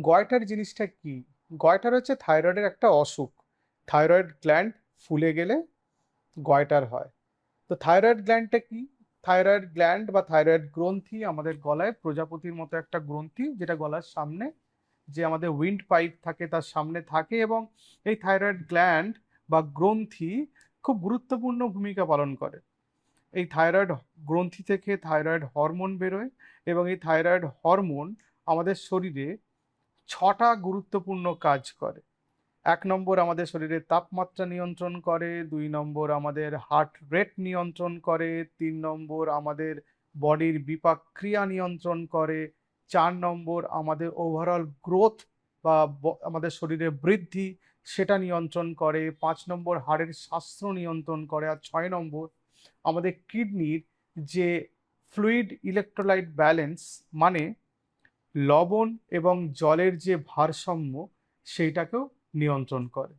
Goitre জিনিসটা কি? Goitre হচ্ছে থাইরয়েডের একটা অসুখ। থাইরয়েড গ্ল্যান্ড ফুলে গেলে গয়টার হয়। তো থাইরয়েড গ্ল্যান্ডটা কি? থাইরয়েড গ্ল্যান্ড বা থাইরয়েড গ্রন্থি আমাদের গলায় প্রজাপতির মতো একটা গ্রন্থি যেটা গলার সামনে যে আমাদের উইন্ড পাইপ থাকে তার সামনে থাকে এবং এই থাইরয়েড গ্ল্যান্ড বা গ্রন্থি খুব গুরুত্বপূর্ণ ভূমিকা পালন করে। এই থাইরয়েড গ্রন্থি থেকে থাইরয়েড হরমোন বেরোয় এবং এই থাইরয়েড হরমোন আমাদের শরীরে ছটা গুরুত্বপূর্ণ কাজ করে। এক নম্বর আমাদের শরীরের তাপমাত্রা নিয়ন্ত্রণ করে, দুই নম্বর আমাদের হার্ট রেট নিয়ন্ত্রণ করে, তিন নম্বর আমাদের বডির বিপাক ক্রিয়া নিয়ন্ত্রণ করে, চার নম্বর আমাদের ওভারঅল গ্রোথ বা আমাদের শরীরের বৃদ্ধি সেটা নিয়ন্ত্রণ করে, পাঁচ নম্বর হাড়ের স্বাস্থ্য নিয়ন্ত্রণ করে আর ছয় নম্বর আমাদের কিডনির যে ফ্লুইড ইলেকট্রোলাইট ব্যালেন্স মানে লবণ এবং জলের যে ভারসাম্য সেইটাকেও নিয়ন্ত্রণ করে।